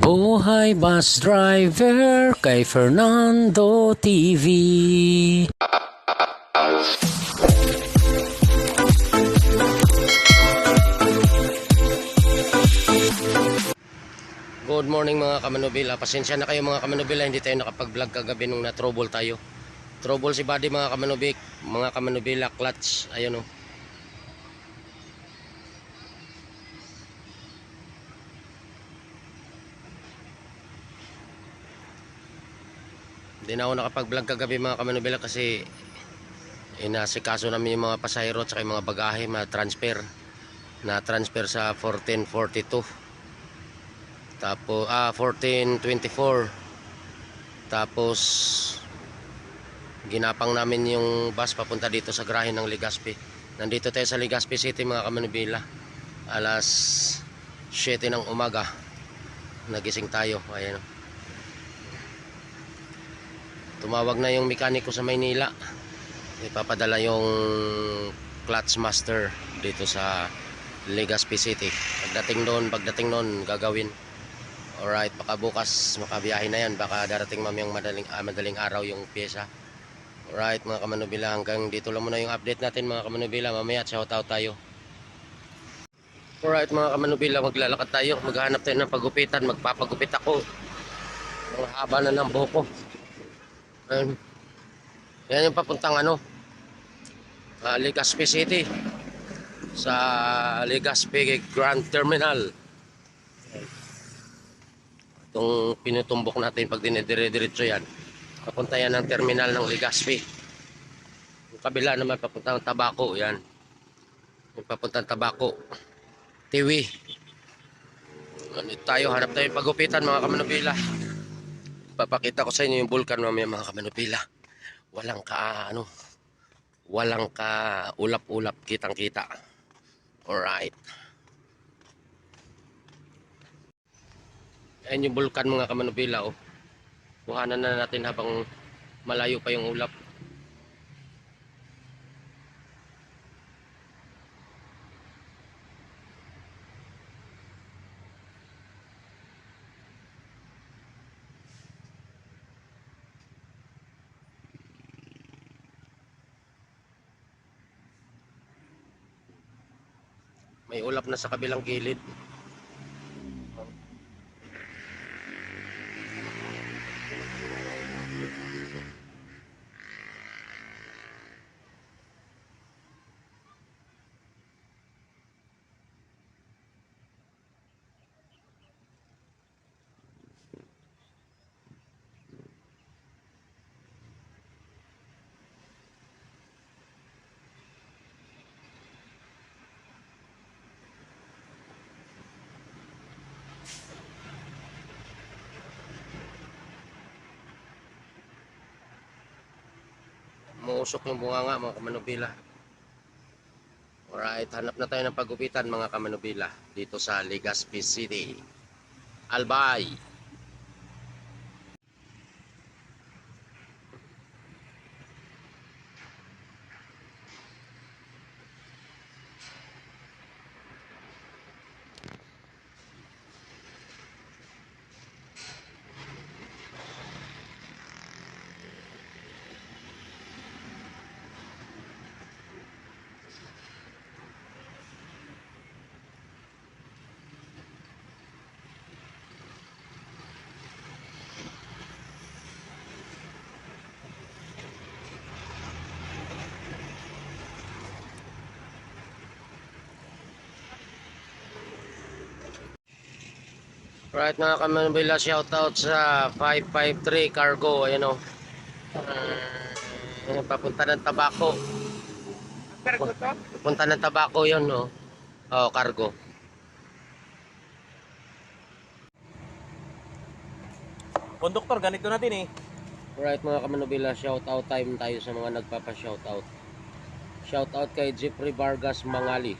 Buhay Bus Driver kay Fernando TV. Good morning mga kamanubila. Pasensya na kayo mga kamanubila, hindi tayo nakapag-vlog kagabi nung na-trouble tayo. Trouble si Buddy mga kamanubik, mga kamanubila, clutch, ayun oh. Hindi na ako nakapag-vlog kagabi mga kamanubila kasi inasikaso namin yung mga pasahero at yung mga bagahe, mga transfer. Na transfer sa 1442. Tapos, ah, 1424. Tapos, ginapang namin yung bus papunta dito sa garahe ng Legazpi. Nandito tayo sa Legazpi City mga kamanubila. Alas 7 ng umaga. Nagising tayo. Ayan. Tumawag na yung mekaniko sa Maynila. Ipapadala yung clutch master dito sa Legazpi City. Pagdating doon, pagdating doon, gagawin. Alright, baka bukas makabiyahe na yan. Baka darating mamayang madaling, ah, madaling araw yung pyesa. Alright mga kamanubila, hanggang dito lang muna yung update natin mga kamanubila. Mamaya shoutout tayo. Alright mga kamanubila, maglalakad tayo. Maghanap tayo ng pagupitan. Magpapagupit ako. Ang haba na ng buhok ko. Ayun. Yan yung papuntang ano, ah, Legazpi City. Sa Legazpi Grand Terminal. Itong pinutumbok natin pag dinidire-diretso yan. Papunta yan ng terminal ng Legazpi. Yung kabila naman papunta ng Tabako. Yan. Yung papunta ng Tabako. Tiwi. Ano tayo, hanap tayo pagupitan mga kamanubila. Papakita ko sa inyo yung vulkan mamaya mga kamanubila. Walang ka, ano, walang ka ulap-ulap kitang-kita. Alright. Ayan yung vulkan mga kamanubila oh. Kuhanan na natin habang malayo pa yung ulap. May ulap na sa kabilang gilid. Muusok yung bunganga mga kamanubila. Alright, hanap na tayo ng pagupitan mga kamanubila dito sa Legazpi City. Albay. Right mga kamanubila, shoutout sa 553 Cargo. Ayan o. Uh, papunta ng Tabako. Cargo to? Papunta ng Tabako yun no. Oh, cargo. Konduktor, ganito natin eh. Alright mga kamanubila, shoutout time tayo sa mga nagpapa-shoutout. Shoutout kay Jeffrey Vargas Mangali,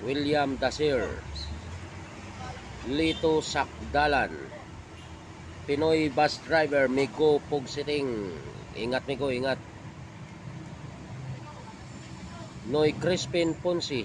William Dasir, Lito Sakdalan, Pinoy bus driver Miko Pugsiting. Ingat Miko, ingat. Noy Crispin Ponsi,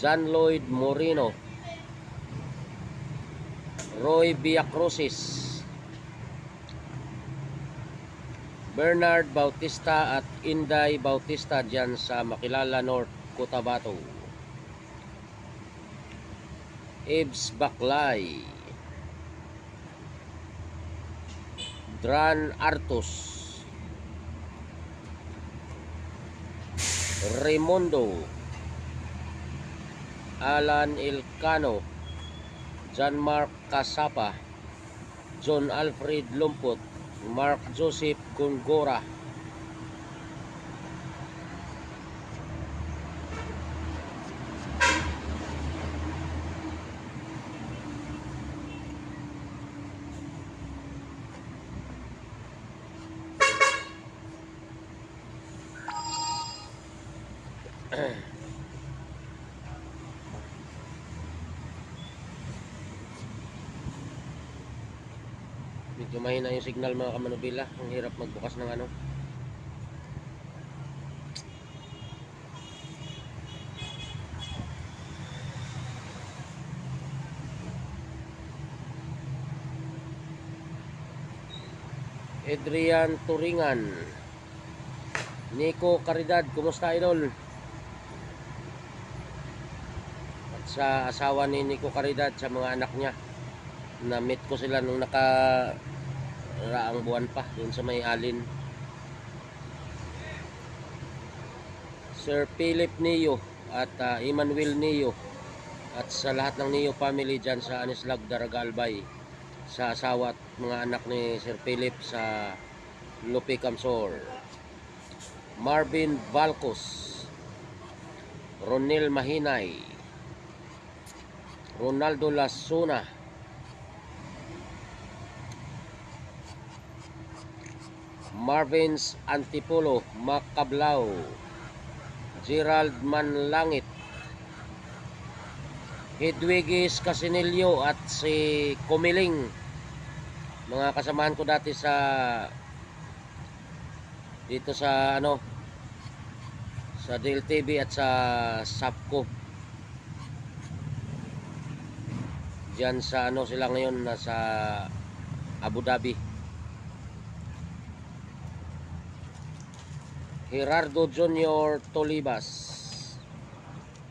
John Lloyd Moreno, Roy Villacrucis. Bernard Bautista at Inday Bautista dyan sa Makilala North, Cotabato. Ibs Baklay. Dran Artus. Raimundo. Alan Ilcano. John Mark Casapa. John Alfred Lumpot. Mark Joseph Gongora. Medyo mahina yung signal mga kamanubila. Ang hirap magbukas ng ano. Adrian Turingan. Nico Caridad, kumusta idol? At sa asawa ni Nico Caridad, sa mga anak niya. Na-meet ko sila nung naka raang buwan pa dun sa may alin. Sir Philip Neo at ah, Emmanuel Neo at sa lahat ng Neo family dyan sa Anislag Daragalbay sa asawa at mga anak ni Sir Philip sa Lupi Camsor. Marvin Valcos Ronel Mahinay Ronaldo Lasuna Marvin's Antipolo, Macablao, Gerald Manlangit, Hedwigis Casinilio at si Kumiling. Mga kasamahan ko dati sa dito sa ano sa DLTV at sa Sapco. Diyan sa ano sila ngayon nasa Abu Dhabi. Gerardo Junior Tolibas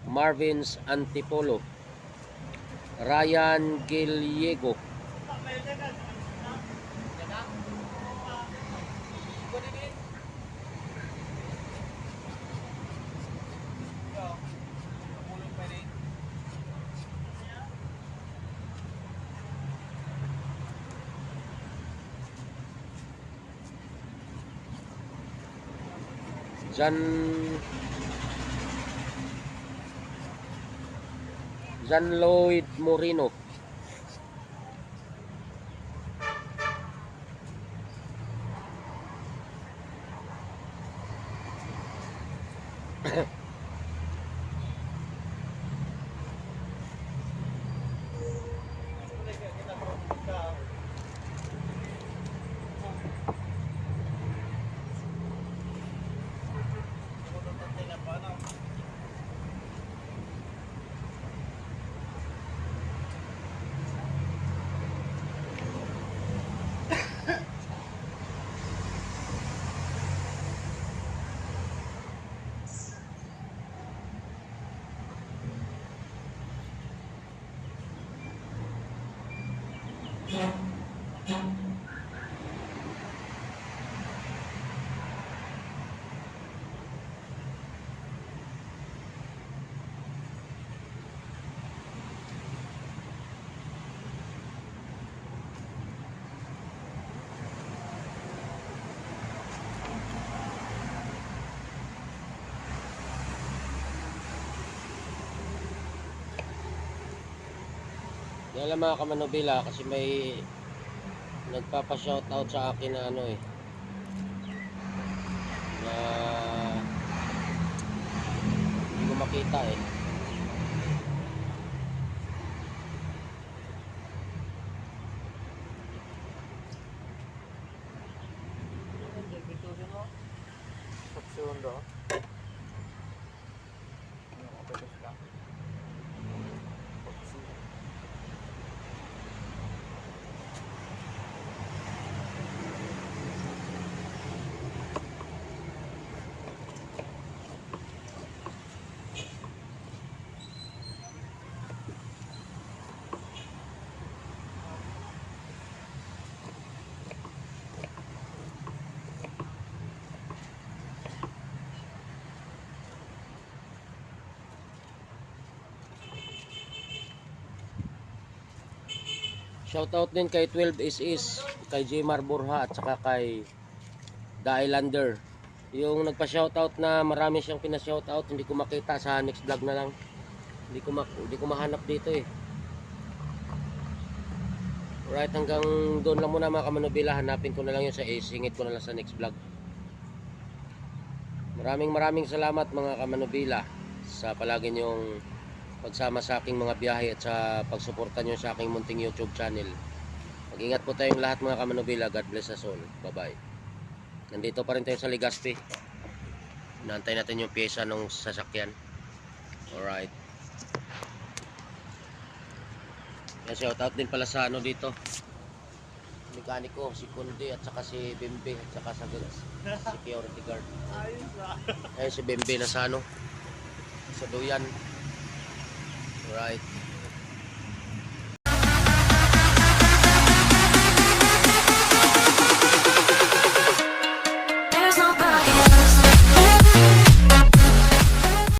Marvin's Antipolo Ryan Giliego Jan Jan Lloyd Moreno Yan lang mga kamanubila kasi may nagpapa-shoutout sa akin na ano eh. Na hindi ko makita eh. Segundo. Shoutout din kay 12 SS, kay Jmar Burha at saka kay The Islander. Yung nagpa-shoutout na marami siyang pina-shoutout, hindi ko makita sa next vlog na lang. Hindi ko hindi ko mahanap dito eh. Alright, hanggang doon lang muna mga kamanubila. Hanapin ko na lang yun sa isingit ko na lang sa next vlog. Maraming maraming salamat mga kamanubila sa palagi niyong pagsama sa aking mga biyahe at sa pagsuporta niyo sa aking munting YouTube channel. Mag-ingat po tayong lahat mga kamanubila. God bless us all. Bye-bye. Nandito pa rin tayo sa Legazpi. Inaantay natin yung pyesa ng sasakyan. Alright. Yan, shout out din pala sa ano dito. Mekaniko, si Kundi at saka si Bimbe at saka sa security guard. Ayos ah. Ayun si Bimbe na sa ano. Sa Duyan. Alright.